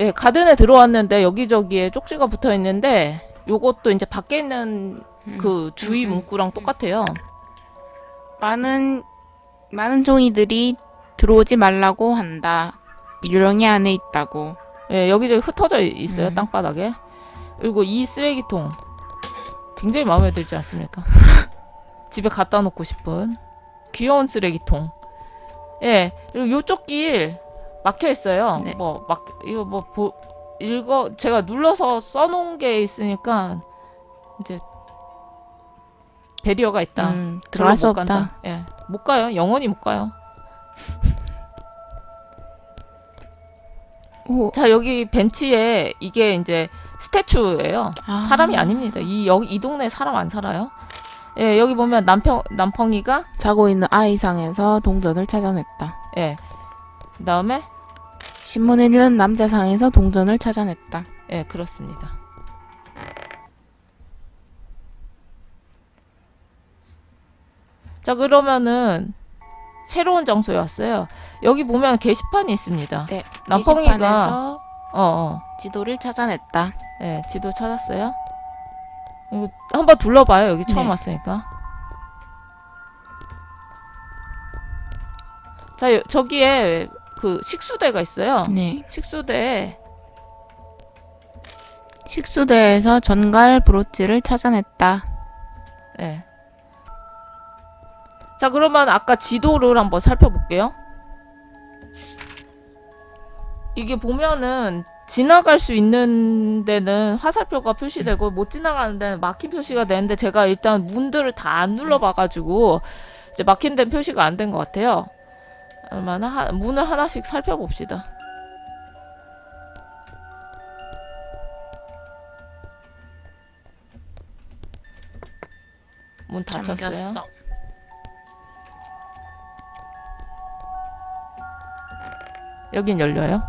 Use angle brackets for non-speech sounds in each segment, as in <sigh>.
예, 가든에 들어왔는데 여기저기에 쪽지가 붙어 있는데 요것도 이제 밖에 있는 그 주의 음, 음. 문구랑 똑같아요. 많은 많은 종이들이 들어오지 말라고 한다. 유령이 안에 있다고. 예, 여기저기 흩어져 있어요, 음. 땅바닥에. 그리고 이 쓰레기통. 굉장히 마음에 들지 않습니까? <laughs> 집에 갖다 놓고 싶은 귀여운 쓰레기통. 예, 그리고 요쪽 길 막혀 있어요. 네. 뭐, 막, 이거 뭐, 보, 읽어, 제가 눌러서 써놓은 게 있으니까, 이제, 배리어가 있다. 음, 들어갈 수못 없다. 간다. 예, 못 가요. 영원히 못 가요. 오, 자 여기 벤치에 이게 이제 스태츄예요. 아. 사람이 아닙니다. 이 여기 이 동네 에 사람 안 살아요. 예 여기 보면 남평 남펑이가 자고 있는 아이상에서 동전을 찾아냈다. 예 그 다음에 신문에 읽는 남자상에서 동전을 찾아냈다. 예 그렇습니다. 자 그러면은 새로운 장소에 왔어요. 여기 보면 게시판이 있습니다. 네, 남펑이가- 게시판에서 어 어. 지도를 찾아냈다. 예, 지도 찾았어요. 이거 한번 둘러봐요. 여기 처음 네. 왔으니까. 자, 여- 저기에 그 식수대가 있어요. 네, 식수대에 식수대에서 전갈 브로치를 찾아냈다. 예. 자, 그러면 아까 지도를 한번 살펴볼게요. 이게 보면은 지나갈 수 있는 데는 화살표가 표시되고 못 지나가는 데는 막힌 표시가 되는데 제가 일단 문들을 다 안 눌러봐가지고 이제 막힌 데는 표시가 안 된 것 같아요. 얼마나 하, 문을 하나씩 살펴봅시다. 문 닫혔어요. 잠겼어. 여긴 열려요.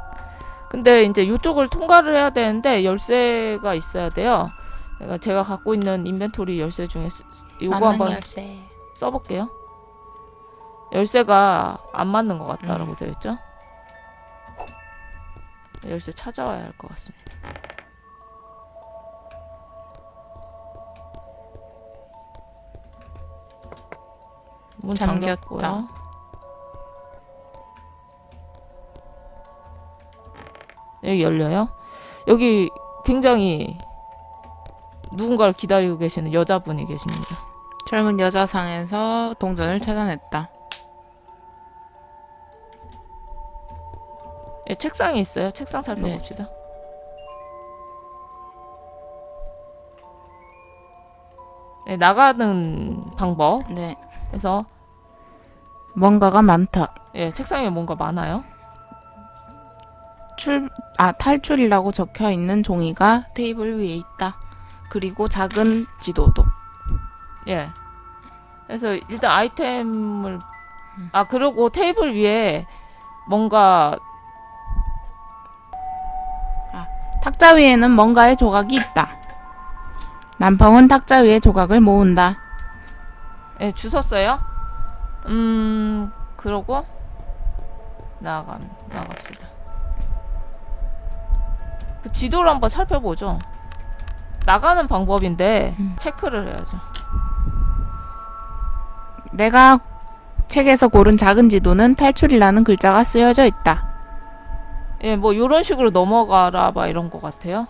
근데 이제 이쪽을 통과를 해야 되는데 열쇠가 있어야 돼요. 그러니까 제가 갖고 있는 인벤토리 열쇠 중에 쓰- 이거 한번 열쇠. 써볼게요. 열쇠가 안 맞는 것 같다라고 음. 되어 있죠. 열쇠 찾아와야 할 것 같습니다. 문 잠겼다. 잠겼고요. 여기 열려요. 여기 굉장히 누군가를 기다리고 계시는 여자분이 계십니다. 젊은 여자상에서 동전을 찾아냈다. 예, 책상이 있어요. 책상 살펴봅시다. 예, 나가는 방법. 네, 그래서 뭔가가 많다. 예, 책상에 뭔가 많아요. 출, 아, 탈출이라고 적혀 있는 종이가 테이블 위에 있다. 그리고 작은 지도도. 예. 그래서 일단 아이템을 아 그리고 테이블 위에 뭔가 탁자 위에는 뭔가의 조각이 있다. 남펑은 탁자 위에 조각을 모은다. 예, 주웠어요. 음, 그러고 나가 나갑시다. 그 지도를 한번 살펴보죠. 나가는 방법인데 음. 체크를 해야죠. 내가 책에서 고른 작은 지도는 탈출이라는 글자가 쓰여져 있다. 예, 뭐 요런 식으로 넘어가라 막 이런 것 같아요.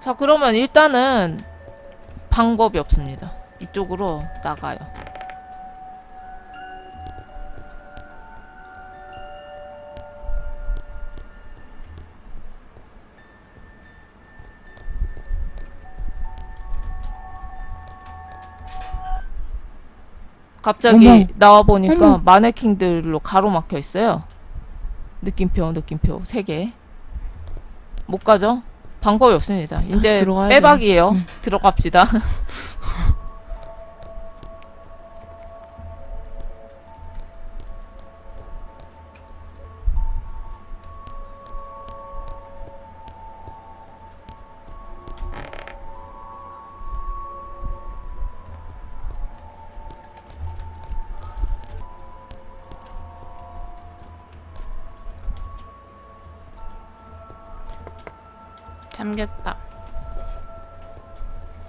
자, 그러면 일단은 방법이 없습니다. 이쪽으로 나가요. 갑자기 어머. 나와 보니까 어머. 마네킹들로 가로막혀 있어요. 느낌표, 느낌표 세 개. 못 가죠? 방법이 없습니다. 이제 들어가야 빼박이에요. 응. 들어갑시다. <laughs> 잠겼다.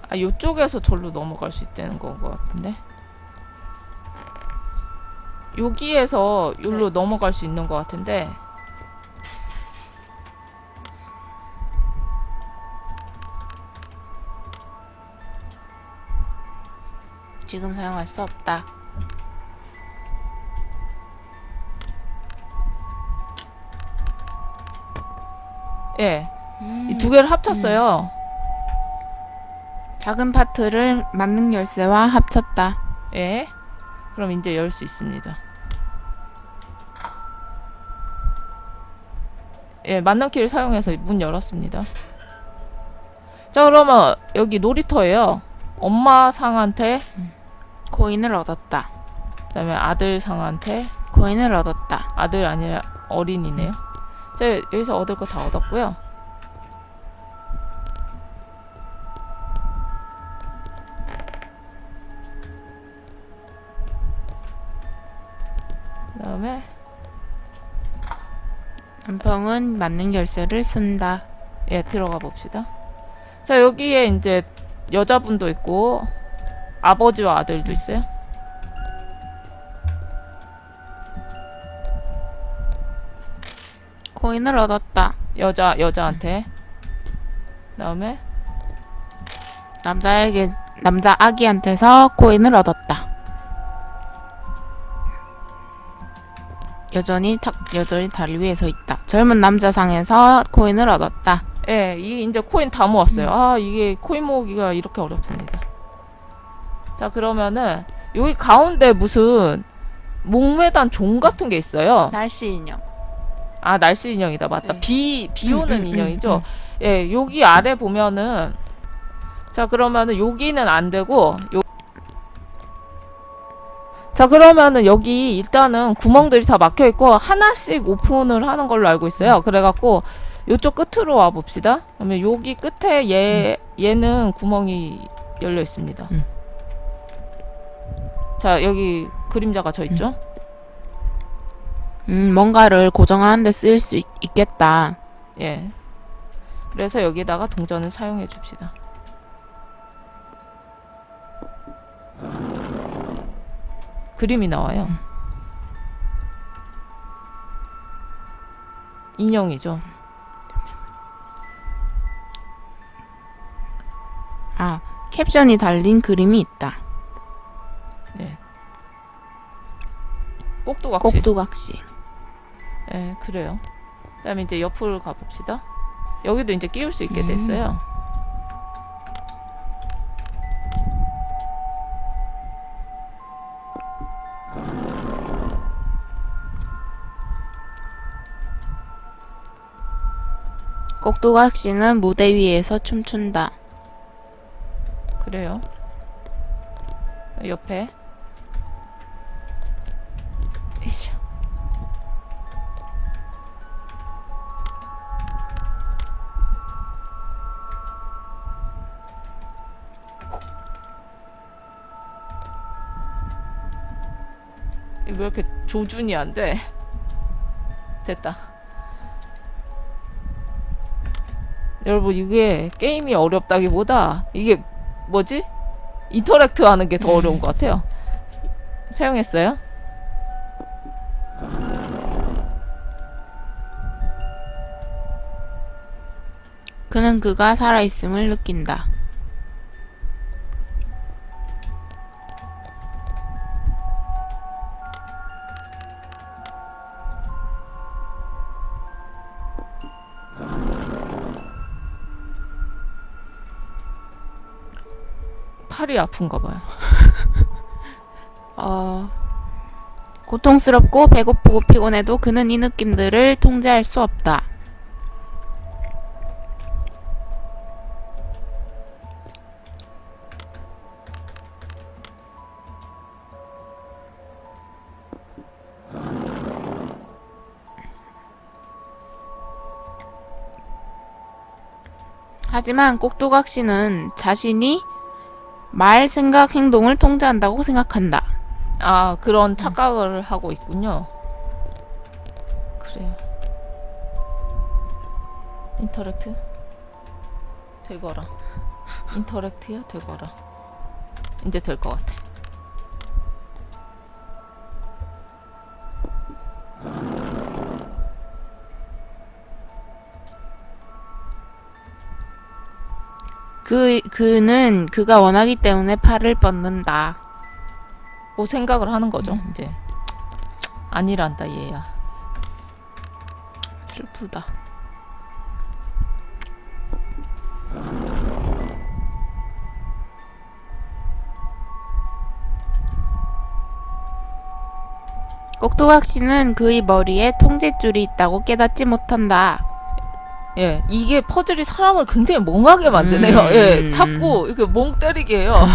아 요쪽에서 절로 넘어갈 수 있다는 건 것 같은데 여기에서 여기로 넘어갈 수 있는 것 같은데 지금 사용할 수 없다. 예 음. 이 두 개를 합쳤어요. 작은 파트를 만능 열쇠와 합쳤다. 예. 그럼 이제 열 수 있습니다. 예 만능키를 사용해서 문 열었습니다. 자 그러면 여기 놀이터예요. 엄마 상한테. 코인을 얻었다. 그다음에 아들 상한테. 코인을 얻었다. 아들 아니라 어린이네요. 제가 여기서 얻을 거 다 얻었고요. 다음에 남펑은 만능 열쇠를 쓴다. 예 들어가 봅시다. 자 여기에 이제 여자분도 있고 아버지와 아들도 있어요. 코인을 얻었다. 여자 여자한테. 그다음에 남자에게 남자 아기한테서 코인을 얻었다. 여전히 탁 여전히 다리 위에 서 있다. 젊은 남자 상에서 코인을 얻었다. 예, 이 이제 코인 다 모았어요. 아, 이게 코인 모으기가 이렇게 어렵습니다. 자, 그러면은 여기 가운데 무슨 목매단 종 같은 게 있어요. 날씨 인형. 아, 날씨 인형이다. 맞다. 네. 비, 비 음, 오는 음, 인형이죠. 음, 예, 여기 아래 보면은 자, 그러면은 여기는 안 되고 요 자, 그러면은 여기 일단은 구멍들이 다 막혀 있고 하나씩 오픈을 하는 걸로 알고 있어요. 그래 갖고 요쪽 끝으로 와 봅시다. 그러면 여기 끝에 얘 얘는 구멍이 열려 있습니다. 음. 자, 여기 그림자가 져 있죠? 음, 뭔가를 고정하는데 쓰일 수 있, 있겠다. 예. 그래서 여기다가 동전을 사용해 줍시다. 그림이 나와요. 인형이죠. 아, 캡션이 달린 그림이 있다. 꼭두각시. 꼭두각시. 예, 그래요. 그다음에 이제 옆으로 가봅시다. 여기도 이제 끼울 수 있게 음. 됐어요. 꼭두각시는 무대 위에서 춤춘다. 그래요. 옆에. 이씨. 왜 이렇게 조준이 안 돼? 됐다. 여러분 이게 게임이 어렵다기보다 이게 뭐지? 인터랙트 하는 게더 음. 어려운 것 같아요. 사용했어요? 그는 그가 살아있음을 느낀다. 팔이 아픈가 봐요. <laughs> 어, 고통스럽고 배고프고 피곤해도 그는 이 느낌들을 통제할 수 없다. 하지만 꼭두각시는 자신이 말, 생각, 행동을 통제한다고 생각한다. 아 그런 착각을 하고 있군요. 그래요. 인터랙트. 되거라. 인터랙트야 되거라. 이제 될 것 같아. 그 그는 그가 원하기 때문에 팔을 뻗는다. 뭐 생각을 하는 거죠. 음. 이제 아니란다 얘야. 슬프다. 꼭두각 씨는 그의 머리에 통제줄이 있다고 깨닫지 못한다. 예, 이게 퍼즐이 사람을 굉장히 멍하게 만드네요. 음. 예, 자꾸 이렇게 멍 때리게 해요. <laughs>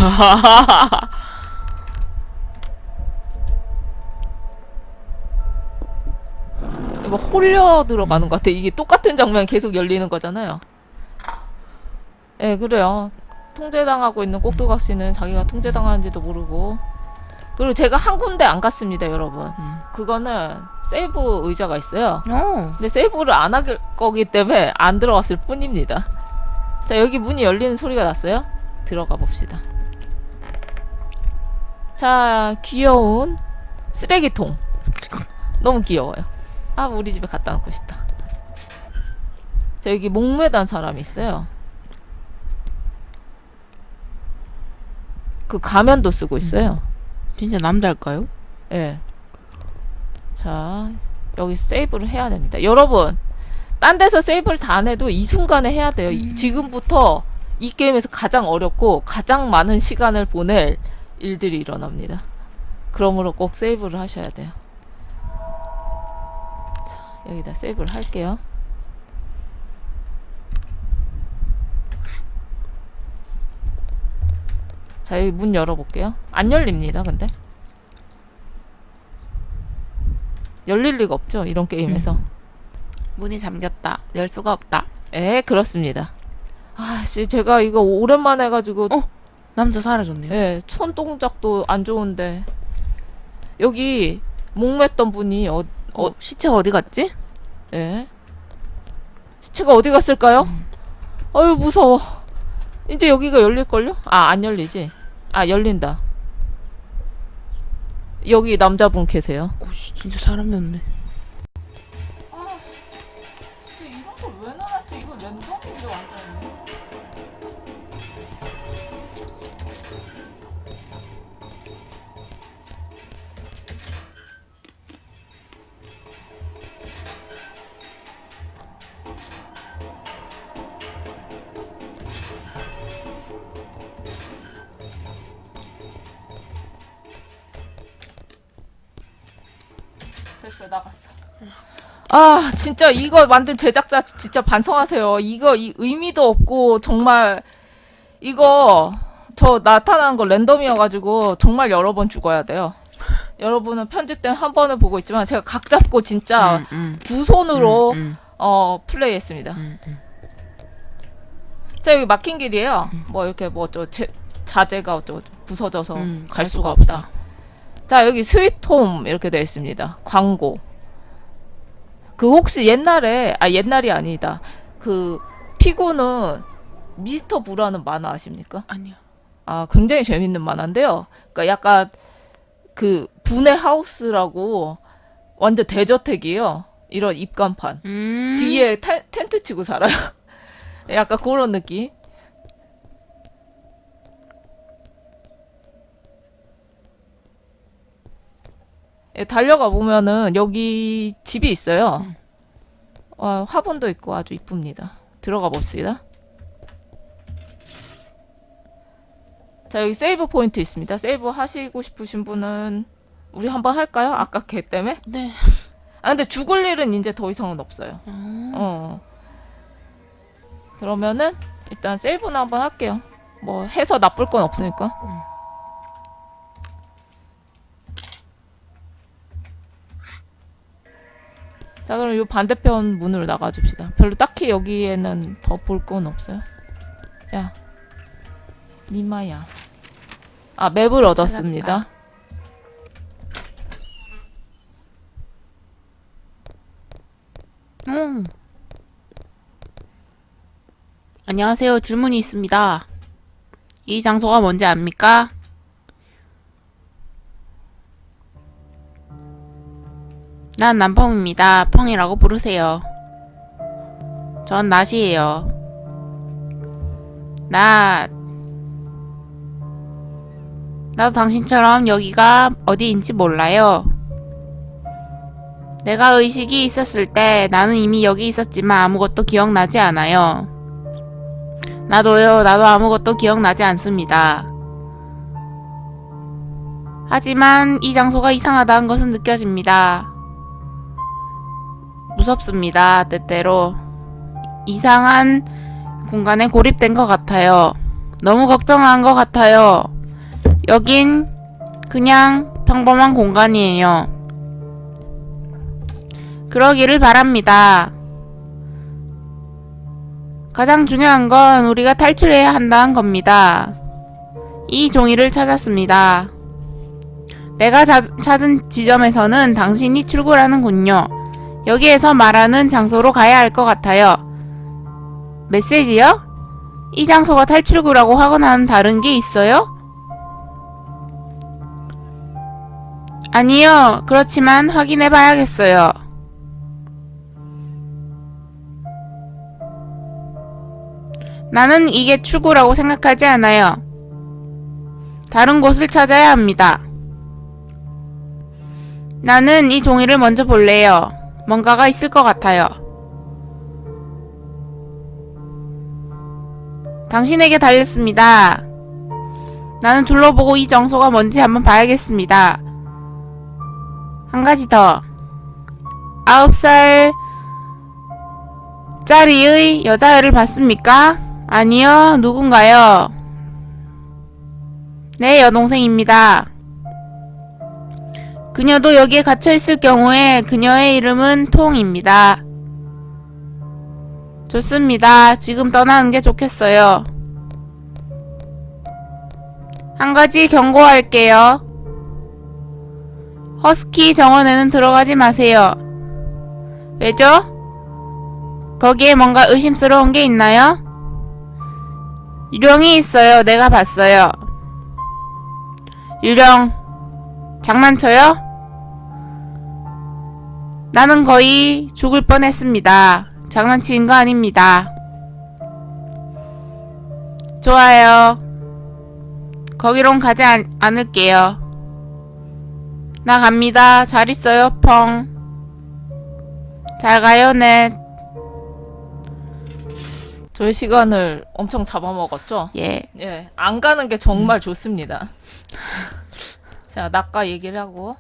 뭐 홀려 들어가는 것 같아. 이게 똑같은 장면 계속 열리는 거잖아요. 예, 그래요. 통제당하고 있는 꼭두각 씨는 자기가 통제당하는지도 모르고. 그리고 제가 한 군데 안 갔습니다, 여러분. 음. 그거는 세이브 의자가 있어요. 어, 근데 세이브를 안 할 거기 때문에 안 들어갔을 뿐입니다. 자, 여기 문이 열리는 소리가 났어요. 들어가 봅시다. 자, 귀여운 쓰레기통. 너무 귀여워요. 아, 우리 집에 갖다 놓고 싶다. 자, 여기 목매단 사람이 있어요. 그 가면도 쓰고 있어요. 진짜 남자일까요? 예. 자, 여기 세이브를 해야 됩니다. 여러분, 딴 데서 세이브를 다 안 해도 이 순간에 해야 돼요. 이- 지금부터 이 게임에서 가장 어렵고 가장 많은 시간을 보낼 일들이 일어납니다. 그러므로 꼭 세이브를 하셔야 돼요. 자, 여기다 세이브를 할게요. 자, 여기 문 열어볼게요. 안 열립니다, 근데. 열릴 리가 없죠, 이런 게임에서. 문이 잠겼다. 열 수가 없다. 에, 그렇습니다. 아씨, 제가 이거 오랜만에 해가지고, 어? 남자 사라졌네요. 예, 손 동작도 안 좋은데. 여기, 목맸던 분이, 어, 어, 어, 시체가 어디 갔지? 예? 시체가 어디 갔을까요? 아유, 무서워. 이제 여기가 열릴걸요? 아, 안 열리지? 아, 열린다. 여기 남자분 계세요. 오씨, 진짜 사람이었네. 됐어 나갔어. 아 진짜 이거 만든 제작자 진짜 반성하세요. 이거 이 의미도 없고 정말 이거 저 나타나는 거 랜덤이어가지고 정말 여러 번 죽어야 돼요. 여러분은 편집된 한 번을 보고 있지만 제가 각 잡고 진짜 음, 음, 두 손으로 음, 어 플레이했습니다. 음, 음. 자 여기 막힌 길이에요. 뭐 이렇게 뭐저 자재가 어쩌고 부서져서 음, 갈 수가 없다. 자 여기 스위트홈 이렇게 되어 있습니다. 광고. 그 혹시 옛날에 아 옛날이 아니다. 그 피구는 미스터 부라는 만화 아십니까? 아니야. 아 굉장히 재밌는 만화인데요. 그러니까 약간 그 분해 하우스라고 완전 대저택이에요. 이런 입간판 음. 뒤에 텐, 텐트 치고 살아요. <laughs> 약간 그런 느낌. 예, 달려가 보면은 여기 집이 있어요. 어, 화분도 있고 아주 이쁩니다. 들어가 봅시다. 자 여기 세이브 포인트 있습니다. 세이브 하시고 싶으신 분은 우리 한번 할까요? 아까 걔 때문에? 네. 아 근데 죽을 일은 이제 더 이상은 없어요. 어. 어. 그러면은 일단 세이브는 한번 할게요. 뭐 해서 나쁠 건 없으니까. 자 그럼 이 반대편 문으로 나가 줍시다. 별로 딱히 여기에는 더 볼 건 없어요. 야, 니마야. 아 맵을 얻었습니다. 음. 안녕하세요. 질문이 있습니다. 이 장소가 뭔지 압니까? 난 남펑입니다. 펑이라고 부르세요. 전 낫이에요. 낫. 나도 당신처럼 여기가 어디인지 몰라요. 내가 의식이 있었을 때 나는 이미 여기 있었지만 아무것도 기억나지 않아요. 나도요, 나도 아무것도 기억나지 않습니다. 하지만 이 장소가 이상하다는 것은 느껴집니다. 무섭습니다, 때때로. 이상한 공간에 고립된 것 같아요. 너무 걱정한 것 같아요. 여긴 그냥 평범한 공간이에요. 그러기를 바랍니다. 가장 중요한 건 우리가 탈출해야 한다는 겁니다. 이 종이를 찾았습니다. 내가 자- 찾은 지점에서는 당신이 출구라는군요. 여기에서 말하는 장소로 가야 할 것 같아요. 메시지요? 이 장소가 탈출구라고 하거나는 다른 게 있어요? 아니요. 그렇지만 확인해 봐야겠어요. 나는 이게 출구라고 생각하지 않아요. 다른 곳을 찾아야 합니다. 나는 이 종이를 먼저 볼래요. 뭔가가 있을 것 같아요. 당신에게 달렸습니다. 나는 둘러보고 이 장소가 뭔지 한번 봐야겠습니다. 한 가지 더. 아홉 살 짜리의 여자애를 봤습니까? 아니요, 누군가요? 네, 여동생입니다. 그녀도 여기에 갇혀 있을 경우에 그녀의 이름은 통입니다. 좋습니다. 지금 떠나는 게 좋겠어요. 한 가지 경고할게요. 허스키 정원에는 들어가지 마세요. 왜죠? 거기에 뭔가 의심스러운 게 있나요? 유령이 있어요. 내가 봤어요. 유령, 장난쳐요? 나는 거의 죽을 뻔 했습니다. 장난치는 거 아닙니다. 좋아요. 거기론 가지 않, 않을게요. 나 갑니다. 잘 있어요, 펑. 잘 가요, 넷. 저희 시간을 엄청 잡아먹었죠? 예. 예, 안 가는 게 정말 좋습니다. 자, 낙가 얘기를 하고.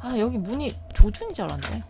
아, 여기 문이 조준이 잘 안 돼.